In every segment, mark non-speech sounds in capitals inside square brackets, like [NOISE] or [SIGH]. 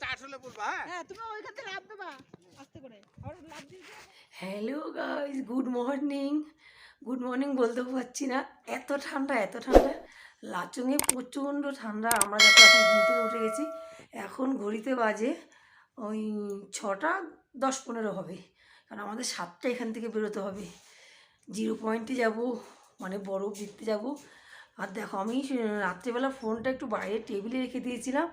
Start হলে বলবা হ্যাঁ? হ্যাঁ তুমি ওইখান থেকে লাভ দেবা আস্তে করে। আর লাভ দিয়ে hello guys good morning good morning বলতেও পারছি না। এত ঠান্ডা এত ঠান্ডা। লাচুঙে প্রচণ্ড ঠান্ডা। আমরা দেখো এখন ঘুম থেকে উঠে গেছি এখন ঘড়িতে বাজে ওই ছটা দশ পনেরো হবে। কারণ আমাদের সাতটা এখান থেকে বেরোতে হবে। জিরো পয়েন্টে যাব মানে বরফ দেখতে যাব। আর দেখো, আমি রাত্রেবেলা ফোনটা একটু বাইরে টেবিলে রেখে দিয়েছিলাম।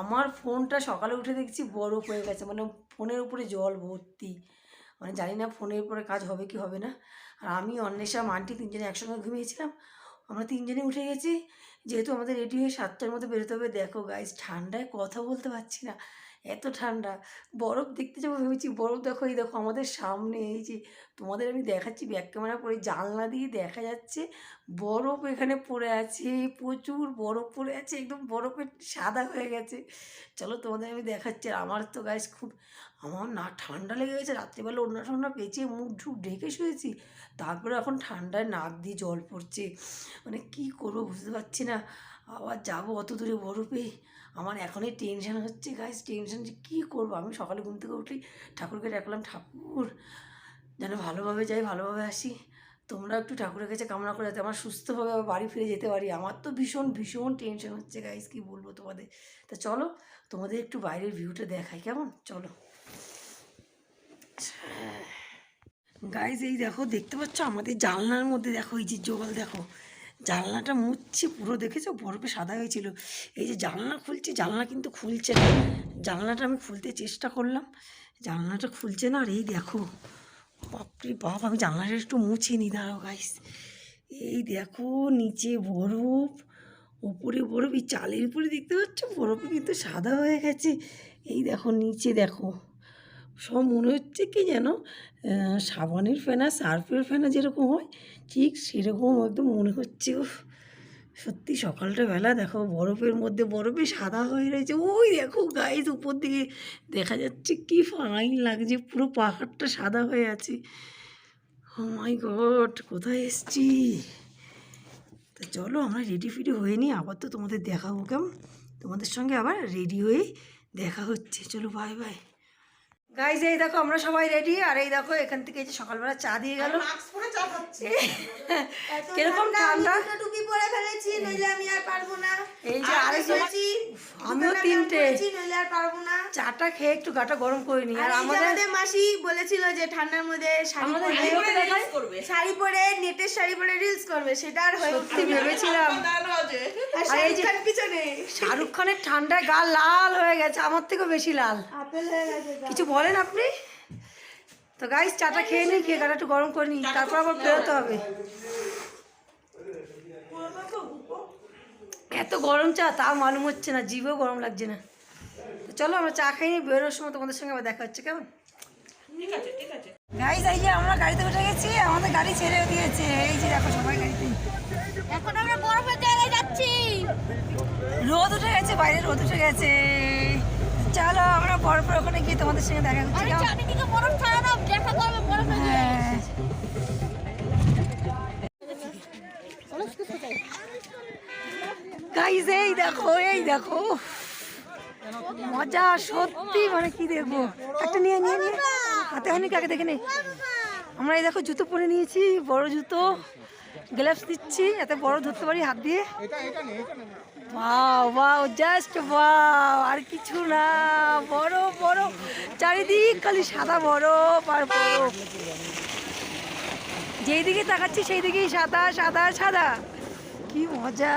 আমার ফোনটা সকালে উঠে দেখছি বরফ হয়ে গেছে মানে ফোনের উপরে জল ভর্তি। মানে জানি না ফোনের উপরে কাজ হবে কি হবে না। আর আমি, অন্বেষা মান্টি তিনজনে একসঙ্গে ঘুমিয়েছিলাম। আমরা তিনজনে উঠে গেছি। যেহেতু আমাদের রেডি হয়ে সাতটার মধ্যে বেরোতে হবে, দেখো গাইজ ঠান্ডায় কথা বলতে পারছি না। এত ঠান্ডা। বরফ দেখতে যাব ভেবেছি, বরফ দেখো, এই দেখো, আমাদের সামনে, এই যে, তোমাদের আমি দেখাচ্ছি ব্যাক ক্যামেরা পরে জানলা দিয়ে দেখা যাচ্ছে, বরফ এখানে পড়ে আছে, প্রচুর বরফ পড়ে আছে, একদম বরফের সাদা হয়ে গেছে। চলো তোমাদের আমি দেখাচ্ছি, আর আমার তো গাইজ খুব, আমার না ঠান্ডা লেগে গেছে, রাত্রিবেলা অন্য ঠান্ডা পেঁচিয়ে মুখ ঢুক, ঢেকে শুয়েছি, তারপরে এখন ঠান্ডায় নাক দিয়ে জল পড়ছে। মানে কি করব বুঝতে পারছি না, আবার যাব অত দূরে বরফে। আমার এখনই টেনশন হচ্ছে গাইজ টেনশন যে কী করব? আমি সকালে ঘুম থেকে উঠি ঠাকুরকে ডাকলাম, ঠাকুর, যেন ভালোভাবে যাই, ভালোভাবে আসি। তোমরা একটু ঠাকুরের কাছে কামনা করে যাতে আমার সুস্থভাবে বাড়ি ফিরে যেতে পারি। আমার তো ভীষণ ভীষণ টেনশন হচ্ছে গাইজ কী বলব তোমাদের? তা চলো, তোমাদের একটু বাইরের ভিউটা দেখাই, কেমন? চলো। গাইজ এই দেখো, দেখতে পাচ্ছ আমাদের জানলার মধ্যে, দেখো, এই যে জল, দেখো। জানলাটা মুছছি পুরো, দেখেছ? বরফে সাদা হয়েছিল। এই যে জানলা খুলছে, জানলা কিন্তু খুলছে না। জানলাটা আমি খুলতে চেষ্টা করলাম। জানলাটা খুলছে না, আর এই দেখো। বাপরে বাপ, আমি জানলাটা একটু মুছে নি দাঁড়াও গাইস এই দেখো, নিচে বরফ, ওপরে বরফ। এই চালের উপরে দেখতে পাচ্ছ? বরফে কিন্তু সাদা হয়ে গেছে। এই দেখো, নিচে দেখো। সব মনে হচ্ছে কি যেন সাবানের ফেনা, সার্ফের ফেনা যেরকম হয়, ঠিক সেরকম একদম মনে হচ্ছে ও সত্যি সকালটা বেলা দেখো, বরফের মধ্যে বরফে সাদা হয়ে রয়েছে, ওই দেখো গাইজ উপর দিকে দেখা যাচ্ছে কি ফাইন লাগছে, পুরো পাহাড়টা সাদা হয়ে আছে। ও মাই গড কোথায় এসছি? তা চলো আমরা রেডি ফিডি হয়ে নিই, আবার তো তোমাদের দেখাবো কেমন? তোমাদের সঙ্গে আবার রেডি হয়ে দেখা হচ্ছে, চলো বাই বাই গাইজ এই দেখো আমরা সবাই রেডি আর এই দেখো এখান থেকে এই যে সকালবেলা চা দিয়ে গেল। মাস্ক পরে চা খাচ্ছি। [LAUGHS] কীরকম ঠান্ডা টুপি পরে ফেলেছি নইলে আমি আর পারব না। এই যে ফেলেছি আমিও তিনটে। নইলে আর পারব না। চাটা খেয়ে একটু গাটা গরম করে নি আর আমাদের মাসি বলেছিল যে ঠান্ডার মধ্যে শাড়ি পরে শাড়ি পরে নেটের শাড়ি পরে রিলস করবে সেটা আর হয়ে সত্যি ভেবেছিলাম। আর এই যে- পিছনে। শাহরুখ খানের ঠান্ডায় গা লাল হয়ে গেছে আমার থেকেও বেশি লাল। আপেল হয়ে গেছে। কিছু বলেন আপনি? তো গাইস চাটা খেয়ে নিই খেয়ে গাটা একটু গরম করে নিই তারপর আবার বেরোতে হবে। এত গরম চা তা মালুম হচ্ছে না জিভেও গরম লাগছে না। তো চলো আমরা চা খাই নিই বেরোনোর সময় তোমাদের সঙ্গে আবার দেখা হচ্ছে কেমন? গাইস এই যে আমরা গাড়িতে উঠে গেছি আমাদের গাড়ি ছেড়ে দিয়েছে। এই যে দেখো সবাই গাড়িতে। এখন আমরা বরফের জায়গায় যাচ্ছি। রোদ উঠে গেছে বাইরে রোদ উঠে গেছে। চলো আমরা বরফের ওখানে গিয়ে তোমাদের সঙ্গে দেখা করছি চারিদিকে বরফ ছাড়া না দেখা করবে বরফের হ্যাঁ। গাইজ এই দেখো এই দেখো। মজা সত্যি মানে কি দেখব? একটা নিয়ে নিয়ে নিয়ে। হাতে হয়নি কাকে দেখে নে? আমরা এই দেখো জুতো পরে নিয়েছি, বড় জুতো গ্লাভস দিচ্ছি, এতে বড় ধরতে পারি হাত দিয়ে। ওয়াও জাস্ট আর কিছু না, বড় বড়, চারিদিক খালি সাদা বরফ আর যেই দিকে তাকাচ্ছি সেই দিকেই সাদা সাদা সাদা। কি মজা।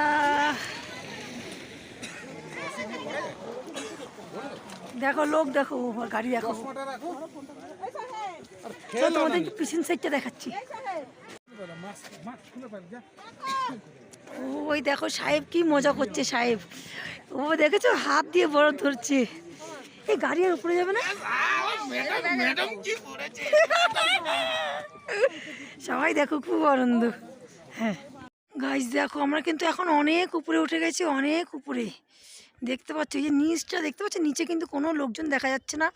দেখো লোক দেখো গাড়ি দেখো। তোমাদের পিছন সাইডটা দেখাচ্ছি। ওই দেখো সাহেব কি মজা করছে সাহেব। ও দেখেছ? হাত দিয়ে বরফ ধরছে। এই গাড়ি আর উপরে যাবে না? সবাই দেখো খুব আনন্দ। হ্যাঁ। গাছ দেখো আমরা কিন্তু এখন অনেক উপরে উঠে গেছি অনেক উপরে। দেখতে পাচ্ছ যে নিচটা দেখতে পাচ্ছ নিচে কিন্তু কোনো লোকজন দেখা যাচ্ছে না।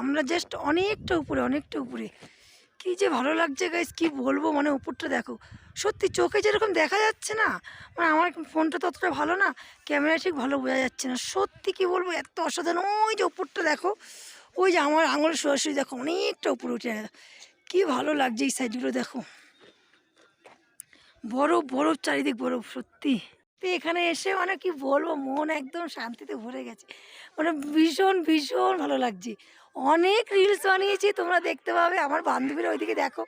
আমরা জাস্ট অনেকটা উপরে অনেকটা উপরে। কি যে ভালো লাগছে গাইস কি বলব? মানে উপরটা দেখো। সত্যি চোখে যেরকম দেখা যাচ্ছে না মানে আমার ফোনটা ততটা ভালো না, ক্যামেরা ঠিক ভালো বোঝা যাচ্ছে না। সত্যি কি বলব, এত অসাধারণ। ওই যে উপরটা দেখো, ওই যে আমার আঙুল সরাসরি দেখো, অনেকটা উপরে উঠে কি ভালো লাগছে এই সাইডগুলো দেখো। বরফ বরফ, চারিদিক বরফ, সত্যি। তো এখানে এসে মানে কি বলব, মন একদম শান্তিতে ভরে গেছে। মানে ভীষণ ভীষণ ভালো লাগছে। অনেক রিলস বানিয়েছি, তোমরা দেখতে পাবে। আমার বান্ধবীরা ওইদিকে দেখো,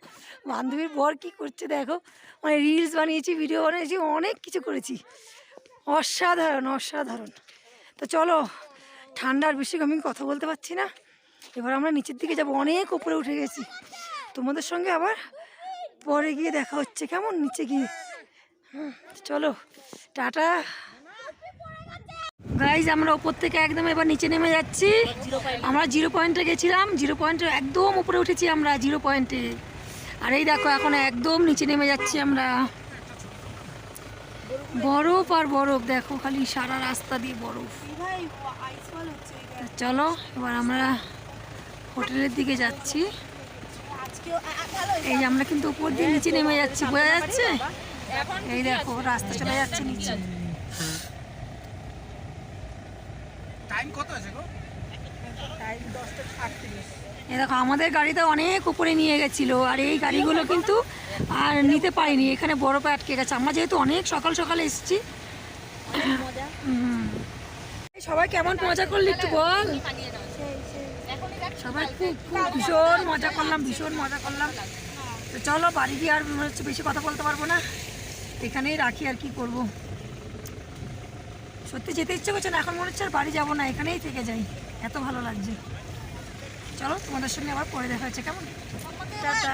বান্ধবীর বর কি করছে দেখো। মানে রিলস বানিয়েছি ভিডিও বানিয়েছি, অনেক কিছু করেছি। অসাধারণ অসাধারণ। তো চলো, ঠান্ডার বেশি আমি কথা বলতে পারছি না। এবার আমরা নিচের দিকে যাব। অনেক উপরে উঠে গেছি। তোমাদের সঙ্গে আবার পরে গিয়ে দেখা হচ্ছে। কেমন নিচে গিয়ে? চলো, টাটা। গাইজ আমরা ওপর থেকে একদম এবার নিচে নেমে যাচ্ছি। আমরা জিরো পয়েন্টে গেছিলাম, জিরো পয়েন্টে একদম উপরে উঠেছি আমরা, জিরো পয়েন্টে। আর এই দেখো, এখন একদম নিচে নেমে যাচ্ছি আমরা। বরফ আর বরফ, দেখো খালি সারা রাস্তা দিয়ে বরফ। চলো, এবার আমরা হোটেলের দিকে যাচ্ছি। এই আমরা কিন্তু উপর দিয়ে নিচে নেমে যাচ্ছি, বোঝা যাচ্ছে? এই দেখো রাস্তা চলে যাচ্ছে নিচে। টাইম কত আছে গো? দেখো আমাদের গাড়িতে অনেক উপরে নিয়ে গেছিল আর এই গাড়িগুলো কিন্তু আর নিতে পারিনি এখানে বরফে আটকে গেছে। আমরা যেহেতু অনেক সকাল সকালে এসেছি। হুম। এই সবাই কেমন মজা করলি একটু বল। সবাই খুব খুব ভীষণ মজা করলাম ভীষণ মজা করলাম। তো চলো বাড়ি গিয়ে আর মনে হচ্ছে বেশি কথা বলতে পারব না। এখানেই রাখি আর কি করব। সত্যি যেতে ইচ্ছে করছে না এখন মনে হচ্ছে আর বাড়ি যাব না এখানেই থেকে যাই। এত ভালো লাগছে। চলো তোমাদের সঙ্গে আবার পরে দেখা হচ্ছে কেমন? টাটা।